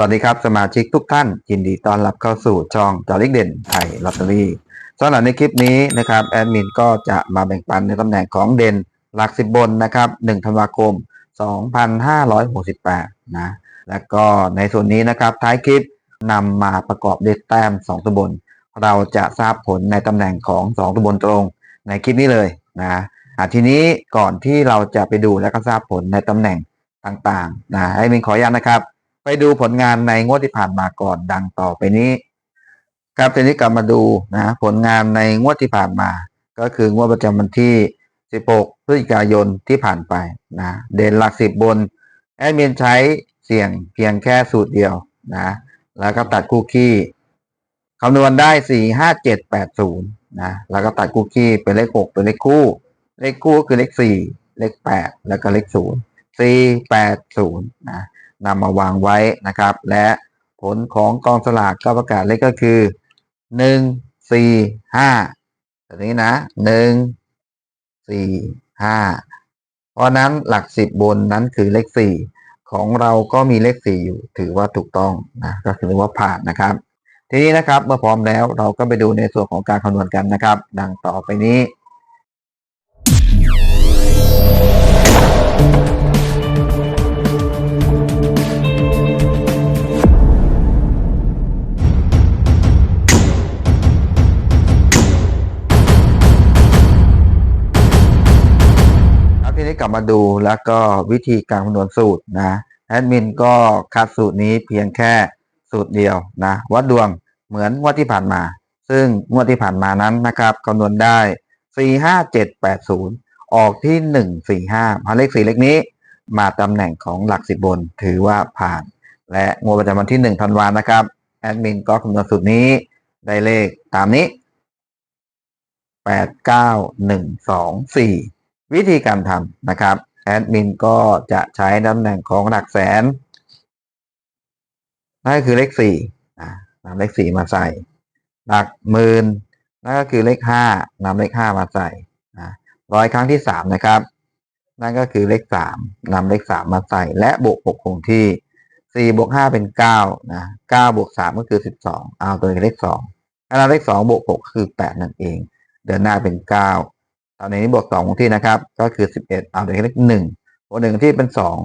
วัสดีครับ สมาชิกทุกท่าน ยินดีต้อนรับเข้าสู่ช่องจอลิกเด่นไทยลอตเตอรี่สำหรับในคลิปนี้นะครับแอดมินก็จะมาแบ่งปันในตำแหน่งของเด่นหลักสิบบนนะครับ1ธันวาคม 2568 นะ แล้วก็ในส่วนนี้นะครับท้ายคลิปนำมาประกอบด้วยแต้ม 2ตัวบน เราจะทราบผลในตำแหน่งของ 2ตัวบนตรงในคลิปนี้เลยนะอะทีนี้ก่อนที่เราจะไปดูและก็ทราบผลในตำแหน่งต่างๆนะให้มินขออนุญาตนะครับ ไปดูผลงานในงวดที่ผ่านมาก่อนดังต่อไปนี้ ครับทีนี้กลับมาดูนะผลงานในงวดที่ผ่านมา ก็คืองวดประจำวันที่ 16 พฤศจิกายนที่ผ่านไปนะเด่นหลักสิบบนแอดมินใช้เสี่ยงเพียงแค่สูตรเดียวนะแล้วก็ตัดคู่ขี้คำนวณได้ 4 5 7 8 0นะแล้วก็ตัดคู่ขี้เป็นเลข 6 เป็นเลขคู่ เลขคู่คือเลข 4 เลข 8 แล้วก็เลข 0 4 8 0นะ นำมาวางไว้นะครับ และผลของกองสลากก็ประกาศเลขก็คือ 1 4 5แบบนี้นะ 1 4 5 เพราะนั้นหลักสิบบนนั้นคือเลขสี่ของเราก็มีเลขสี่อยู่ ถือว่าถูกต้องนะก็คือว่าผ่านนะครับ ทีนี้นะครับเมื่อพร้อมแล้วเราก็ไปดูในส่วนของการคำนวณกันนะครับ ดังต่อไปนี้ กลับมาดูแล้วก็วิธีการคำนวณสูตรนะแอดมินก็คัดสูตรนี้เพียงแค่สูตรเดียวนะวัดดวงเหมือนงวดที่ผ่านมา ซึ่งงวดที่ผ่านมานั้นนะครับคำนวณได้ 4 5 7 8 0 ออกที่ 1 4 5มาเลข4เลขนี้ มาตำแหน่งของหลักสิบบนถือว่าผ่าน และงวดประจำวันที่1ธันวานะครับแอดมินก็คำนวณสูตรนี้ได้เลขตามนี้ 8 9 1 2 4 วิธีการทำนะครับแอดมินก็จะใช้ตำแหน่งของหลักแสนนั่นก็คือเลขสี่นำเลขสี่มาใส่ หลักหมื่นนั่นก็คือเลขห้านำเลขห้ามาใส่ร้อยครั้งที่สามนะครับ นั่นก็คือเลขสามนำเลขสามมาใส่ และบวกหกคงที่สี่บวกห้าเป็นเก้านะเก้าบวกสามก็คือสิบสองเอาตัวเลขสองอันนั้นเลขสองบวกหกคือแปดนั่นเอง เดินหน้าเป็นเก้า ตอนนี้บวกสองที่นะครับ ก็คือสิบเอ็ดเอาเลขหนึ่งบวกหนึ่งที่เป็นสอง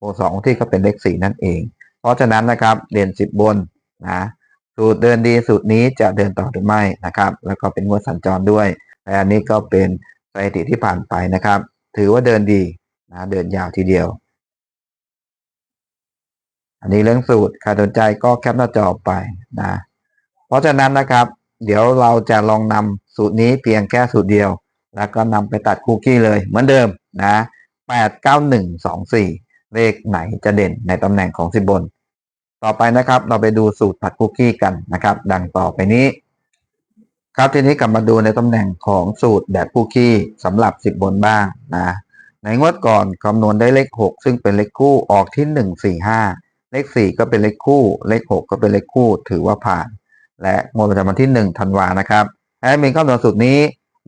บวกสองที่ก็เป็นเลขสี่นั่นเอง เพราะฉะนั้นนะครับเด่นสิบบนนะสูตรเดินดีสูตรนี้จะเดินต่อหรือไม่นะครับ แล้วก็เป็นงวดสัญจรด้วยและอันนี้ก็เป็นสถิติที่ผ่านไปนะครับ ถือว่าเดินดีนะเดินยาวทีเดียว อันนี้เรื่องสูตรใครสนใจก็แคปหน้าจอไปนะเพราะฉะนั้นนะครับ เดี๋ยวเราจะลองนำสูตรนี้เพียงแค่สูตรเดียว แล้วก็นำไปตัดคุกกี้เลยเหมือนเดิมนะแปดเก้าหนึ่งสองสี่เลขไหนจะเด่นในตำแหน่งของสิบบน ต่อไปนะครับเราไปดูสูตรผัดคุกกี้กันนะครับ ดังต่อไปนี้ ครับทีนี้กลับมาดูในตำแหน่งของสูตรแบบคุกกี้สำหรับสิบบนบ้างนะในงวดก่อนคำนวณได้เลขหกซึ่งเป็นเลขคู่ออกที่หนึ่งสี่ห้าเลขสี่ก็เป็นเลขคู่ เลขหกก็เป็นเลขคู่ถือว่าผ่าน และงวดประจำวันที่หนึ่งธันวานะครับแอดมินคำนวณสูตรนี้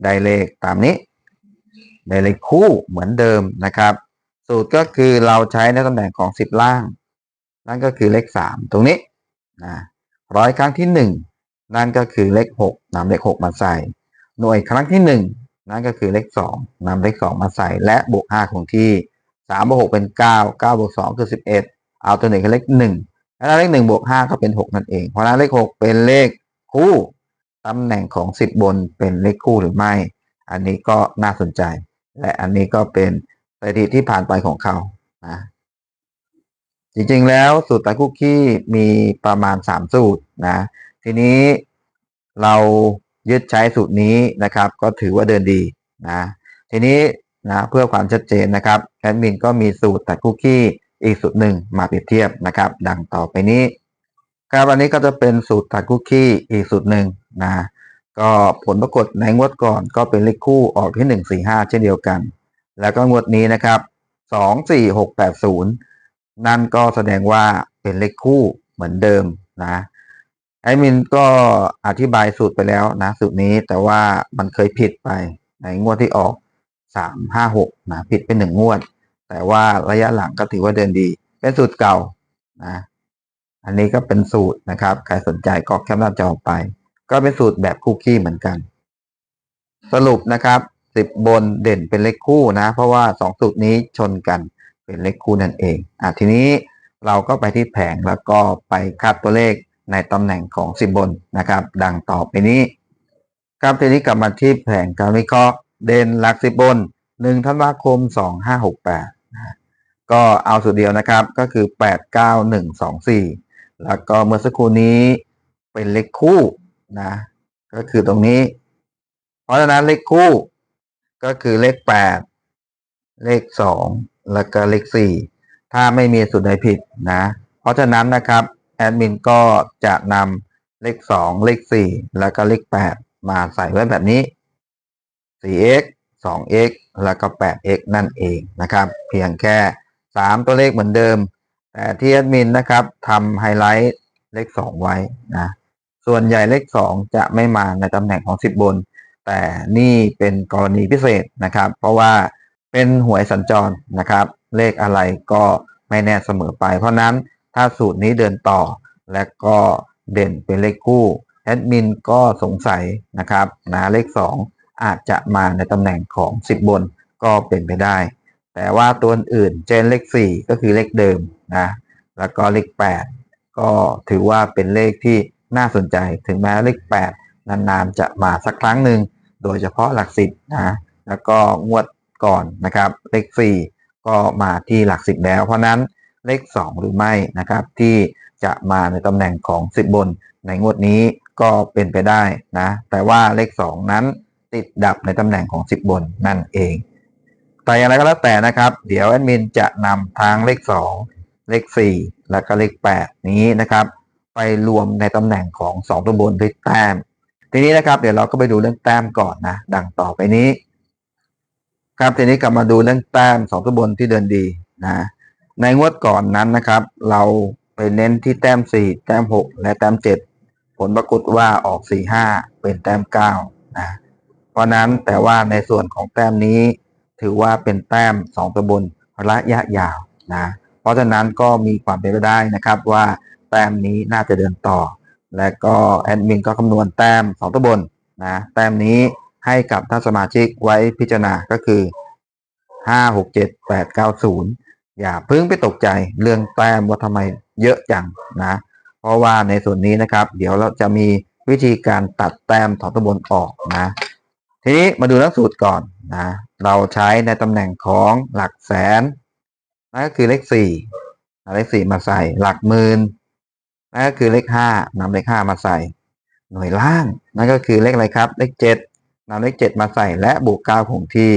ได้เลขตามนี้ ได้เลขคู่เหมือนเดิมนะครับ สูตรก็คือเราใช้ในตำแหน่งของสิบล่าง นั่นก็คือเลขสามตรงนี้นะร้อยครั้งที่หนึ่งนั่นก็คือเลขหกนำเลขหกมาใส่ หน่วยครั้งที่หนึ่งนั่นก็คือเลขสองนำเลขสองมาใส่ และบวกห้าคงที่สามบวกหกเป็นเก้าเก้าบวกสองคือสิบเอ็ดเอาตัวหนึ่งคือเลขหนึ่งแล้วเลขหนึ่งบวกห้าก็เป็นหกนั่นเอง เพราะนั้นเลขหกเป็นเลขคู่ ตำแหน่งของสิบบนเป็นเลขคู่หรือไม่ อันนี้ก็น่าสนใจ และอันนี้ก็เป็นสถิติที่ผ่านไปของเขานะจริงๆแล้วสูตรไตรคุกกี้มีประมาณสามสูตรนะทีนี้เรายึดใช้สูตรนี้นะครับ ก็ถือว่าเดินดีนะทีนี้นะเพื่อความชัดเจนนะครับแอดมินก็มีสูตรตัดคุกกี้อีกสูตรหนึ่งมาเปรียบเทียบนะครับ ดังต่อไปนี้ครับอันนี้ก็จะเป็นสูตรตัดคุกกี้อีกสูตรหนึ่ง นะก็ผลปรากฏในงวดก่อนก็เป็นเลขคู่ออกที่หนึ่งสี่ห้าเช่นเดียวกัน แล้วก็งวดนี้นะครับสองสี่หกแปดศูนย์นั่นก็แสดงว่าเป็นเลขคู่เหมือนเดิมนะไอมินก็อธิบายสูตรไปแล้วนะสูตรนี้แต่ว่ามันเคยผิดไปในงวดที่ออกสามห้าหกนะผิดเป็นหนึ่งงวด แต่ว่าระยะหลังก็ถือว่าเดินดี เป็นสูตรเก่านะอันนี้ก็เป็นสูตรนะครับ ใครสนใจก็แคปหน้าจอไป ก็เป็นสูตรแบบคุกกี้เหมือนกัน สรุปนะครับสิบบนเด่นเป็นเลขคู่นะ เพราะว่าสองสูตรนี้ชนกันเป็นเลขคู่นั่นเองอะทีนี้เราก็ไปที่แผงแล้วก็ไปคาดตัวเลขในตำแหน่งของสิบบนนะครับ ดังต่อไปนี้ ครับทีนี้กลับมาที่แผงการวิเคราะห์เด่นหลักสิบบนหนึ่งธันวาคมสองห้าหกแปดก็เอาสูตรเดียวนะครับก็คือแปดเก้าหนึ่งสองสี่แล้วก็เมื่อสักครู่นี้เป็นเลขคู่ นะ ก็คือตรงนี้ เพราะฉะนั้นเลขคู่ ก็คือเลขแปดเลขสองแล้วก็เลขสี่ถ้าไม่มีสูตรใดผิดนะ เพราะฉะนั้นนะครับแอดมินก็จะนำเลขสองเลขสี่แล้วก็เลขแปดมาใส่ไว้แบบนี้ 4x 2x แล้วก็ 8x นั่นเองนะครับ เพียงแค่ 3 ตัวเลขเหมือนเดิม แต่ที่แอดมินนะครับทำไฮไลท์เลข 2 ไว้นะ ส่วนใหญ่เลข 2 จะไม่มาในตำแหน่งของ 10 บน แต่นี่เป็นกรณีพิเศษนะครับ เพราะว่าเป็นหวยสัญจรนะครับ เลขอะไรก็ไม่แน่เสมอไป เพราะนั้นถ้าสูตรนี้เดินต่อ และก็เด่นเป็นเลขคู่แอดมินก็สงสัยนะครับนะเลข 2 อาจจะมาในตำแหน่งของ 10 บนก็เป็นไปได้ แต่ว่าตัวอื่นเช่นเลข 4 ก็คือเลขเดิมนะแล้วก็เลข 8 ก็ถือว่าเป็นเลขที่ น่าสนใจถึงแม้เลข 8 นานๆ จะมาสักครั้งหนึ่ง โดยเฉพาะหลักสิบนะแล้วก็งวดก่อนนะครับ เลข 4 ก็มาที่หลักสิบแล้ว เพราะนั้นเลข 2 หรือไม่นะครับ ที่จะมาในตำแหน่งของ 10 บน ในงวดนี้ก็เป็นไปได้นะ แต่ว่าเลข 2 นั้นติดดับในตำแหน่งของ 10 บนนั่นเอง แต่อย่างไรก็แล้วแต่นะครับ เดี๋ยวแอดมินจะนำทางเลข 2 เลข 4 แล้วก็เลข 8 นี้นะครับ ไปรวมในตำแหน่งของ2ตัวบนด้วยแต้ม ทีนี้นะครับ เดี๋ยวเราก็ไปดูเรื่องแต้มก่อนนะ ดังต่อไปนี้ ครับทีนี้กลับมาดูเรื่องแต้ม2ตัวบนที่เดินดีนะ ในงวดก่อนนั้นนะครับ เราไปเน้นที่แต้ม4แต้ม6และแต้ม7ผลปรากฏว่าออก4 5เป็นแต้ม9นะเพราะนั้นแต่ว่าในส่วนของแต้มนี้ ถือว่าเป็นแต้ม2ตัวบนระยะยาวนะ เพราะฉะนั้นก็มีความเป็นไปได้นะครับว่า ต้มนี้น่าจะเดินต่อ และก็แอดมินก็คำนวณแต้ม2ตัวบนนะแต้มนี้ให้กับท่านสมาชิกไว้พิจารณาก็คือ 5 6 7 8 9 0 อย่าเพิ่งไปตกใจเรื่องแต้มว่าทำไมเยอะจังนะ เพราะว่าในส่วนนี้นะครับ เดี๋ยวเราจะมีวิธีการตัดแต้มถอนตัวบนออกนะ ทีนี้มาดูหลักสูตรก่อนนะ เราใช้ในตำแหน่งของหลักแสนนั่นก็คือเลขสี่เอาเลขสี่มาใส่หลักหมื่น นั่นก็คือเลขห้านำเลขห้ามาใส่ หน่วยล่าง นั่นก็คือเลขอะไรครับ เลขเจ็ดนำเลขเจ็ดมาใส่และบวกเก้าคงที่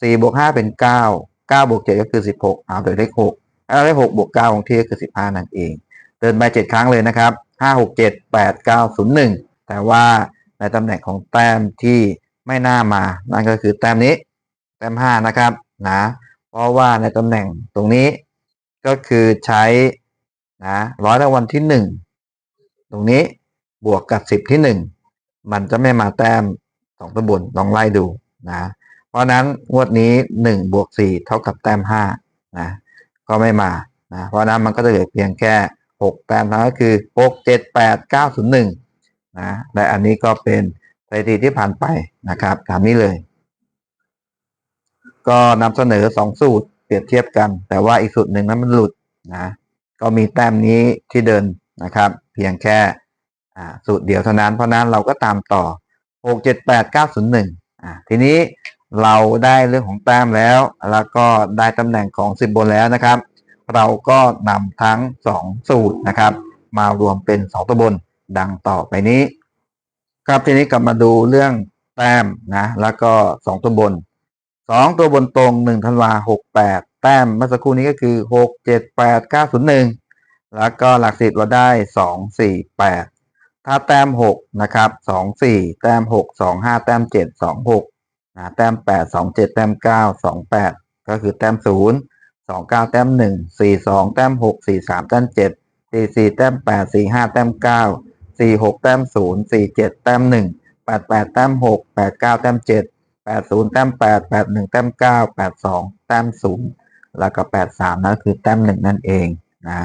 สี่บวกห้าเป็นเก้าเก้าบวกเจ็ดก็คือสิบหกเอาโดยเลขหกแล้วเลขหกบวกเก้าคงที่ก็คือสิบห้านั่นเองเดินไปเจ็ดครั้งเลยนะครับห้าหกเจ็ดแปดเก้าศูนย์หนึ่งแต่ว่าในตำแหน่งของแต้มที่ไม่น่ามา นั่นก็คือแต้มนี้ แต้มห้านะครับนะเพราะว่าในตำแหน่งตรงนี้ก็คือใช้ นะร้อยรางวัลที่หนึ่งตรงนี้บวกกับสิบที่หนึ่งมันจะไม่มาแต้มสองตัวบนลองไล่ดูนะ เพราะนั้นงวดนี้หนึ่งบวกสี่เท่ากับแต้มห้านะก็ไม่มานะเพราะนั้นมันก็จะเหลือเพียงแค่หกแต้มเท่านั้นก็คือหกเจ็ดแปดเก้าศูนย์หนึ่งนะและอันนี้ก็เป็นสถิติที่ผ่านไปนะครับตามนี้เลย ก็นำเสนอสองสูตรเปรียบเทียบกัน แต่ว่าอีกสูตรหนึ่งนั้นมันหลุดนะ ก็มีแต้มนี้ที่เดินนะครับ เพียงแค่สูตรเดียวเท่านั้น เพราะนั้นเราก็ตามต่อหกเจ็ดแปดเก้าศูนย์หนึ่งอ่าทีนี้เราได้เรื่องของแต้มแล้ว แล้วก็ได้ตำแหน่งของสิบบนแล้วนะครับ เราก็นำทั้งสองสูตรนะครับ มารวมเป็นสองตัวบนดังต่อไปนี้ ครับทีนี้กลับมาดูเรื่องแต้มนะ แล้วก็สองตัวบนสองตัวบนตรงหนึ่งธันวาหก แต้มเมื่อสักครู่นี้ก็คือหกเจ็ดแปดเก้าศูนย์หนึ่งแล้วก็หลักสิบเราได้สองสี่แปดถ้าแต้มหกนะครับสองสี่แต้มหกสองห้าแต้มเจ็ดสองหกนะแต้มแปดสองเจ็ดแต้มเก้าสองแปดก็คือแต้มศูนย์สองเก้าแต้มหนึ่งสี่สองแต้มหกสี่สามแต้มเจ็ดสี่สี่แต้มแปดสี่ห้าแต้มเก้าสี่หกแต้มศูนย์สี่เจ็ดแต้มหนึ่งแปดแปดแต้มหกแปดเก้าแต้มเจ็ดแปดศูนย์แต้มแปดแปดหนึ่งแต้มเก้าแปดสองแต้มศูนย์ แล้วก็แปดสามนั่นคือแต้มหนึ่งนั่นเองนะ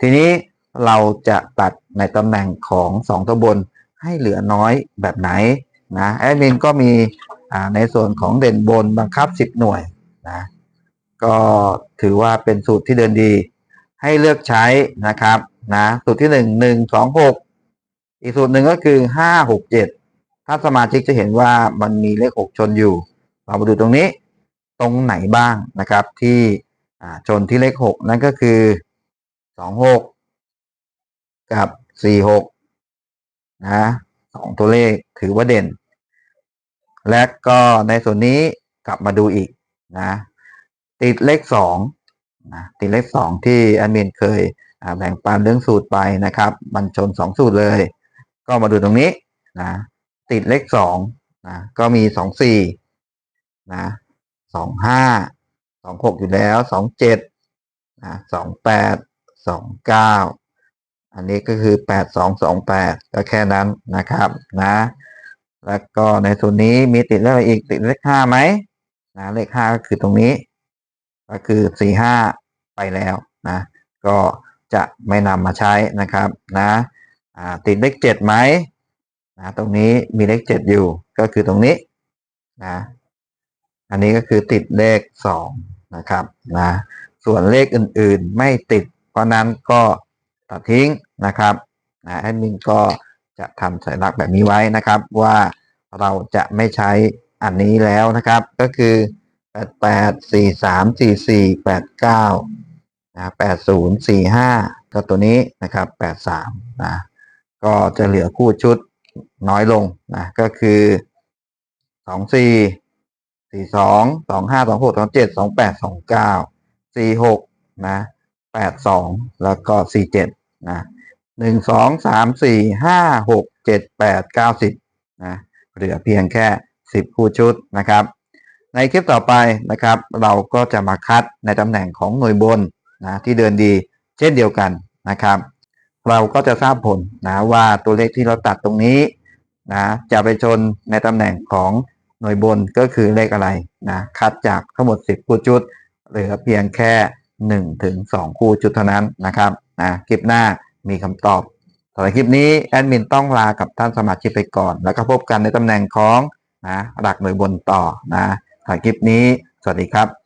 ทีนี้เราจะตัดในตำแหน่งของสองตัวบนให้เหลือน้อยแบบไหนนะแอดมินก็มีในส่วนของเด่นบนบังคับ 10 หน่วยนะก็ถือว่าเป็นสูตรที่เดินดี ให้เลือกใช้นะครับนะสูตรที่หนึ่งหนึ่งสองหกอีกสูตรหนึ่งก็คือห้าหกเจ็ดถ้าสมาชิกจะเห็นว่ามันมีเลขหกชนอยู่ เรามาดูตรงนี้ตรงไหนบ้างนะครับที่ อ่าชนที่เลขหกนั่นก็คือสองหกกับสี่หกนะสองตัวเลขถือว่าเด่น และก็ในส่วนนี้กลับมาดูอีกนะติดเลขสองนะติดเลขสองที่แอดมินเคยแบ่งปันเรื่องสูตรไปนะครับ มันชนสองสูตรเลย ก็มาดูตรงนี้นะติดเลขสองนะก็มีสองสี่นะสองห้า องหกอยู่แล้วสองเจ็ดนะสองแปดสองเก้าอันนี้ก็คือแปดสองสองแปดก็แค่นั้นนะครับนะ แล้วก็ในส่วนนี้มีติดเลขอะไรอีกติดเลขห้าไหมนะเลขห้าก็คือตรงนี้ ก็คือสี่ห้าไปแล้วนะก็จะไม่นำมาใช้นะครับนะอ่าติดเลขเจ็ดไหมนะตรงนี้มีเลขเจ็ดอยู่ก็คือตรงนี้นะอันนี้ก็คือติดเลขสอง นะครับนะส่วนเลขอื่นๆไม่ติด เพราะนั้นก็ตัดทิ้งนะครับนะแอดมินก็จะทำสัญลักษณ์แบบนี้ไว้นะครับว่าเราจะไม่ใช้อันนี้แล้วนะครับ ก็คือแปดแปดสี่สามสี่สี่แปดเก้านะแปดศูนย์สี่ห้าก็ตัวนี้นะครับแปดสามนะก็จะเหลือคู่ชุดน้อยลงนะก็คือสอง สี่สองสองห้าสองหกสองเจ็ดสองแปดสองเก้าสี่หกนะแปดสองแล้วก็สี่เจ็ดนะหนึ่งสองสามสี่ห้าหกเจ็ดแปดเก้าสิบนะเหลือเพียงแค่สิบคู่ชุดนะครับ ในคลิปต่อไปนะครับ เราก็จะมาคัดในตำแหน่งของหน่วยบนนะที่เดินดีเช่นเดียวกันนะครับ เราก็จะทราบผลนะว่าตัวเลขที่เราตัดตรงนี้นะจะไปชนในตำแหน่งของ หน่วยบนก็คือเลขอะไรนะคัดจากทั้งหมด 10 คู่ชุดเหลือเพียงแค่1ถึง2คู่ชุดเท่านั้นนะครับนะคลิปหน้ามีคำตอบสำหรับคลิปนี้แอดมินต้องลากับท่านสมาชิกไปก่อน แล้วก็พบกันในตำแหน่งของนะหลักหน่วยบนต่อนะสำหรับคลิปนี้ สวัสดีครับ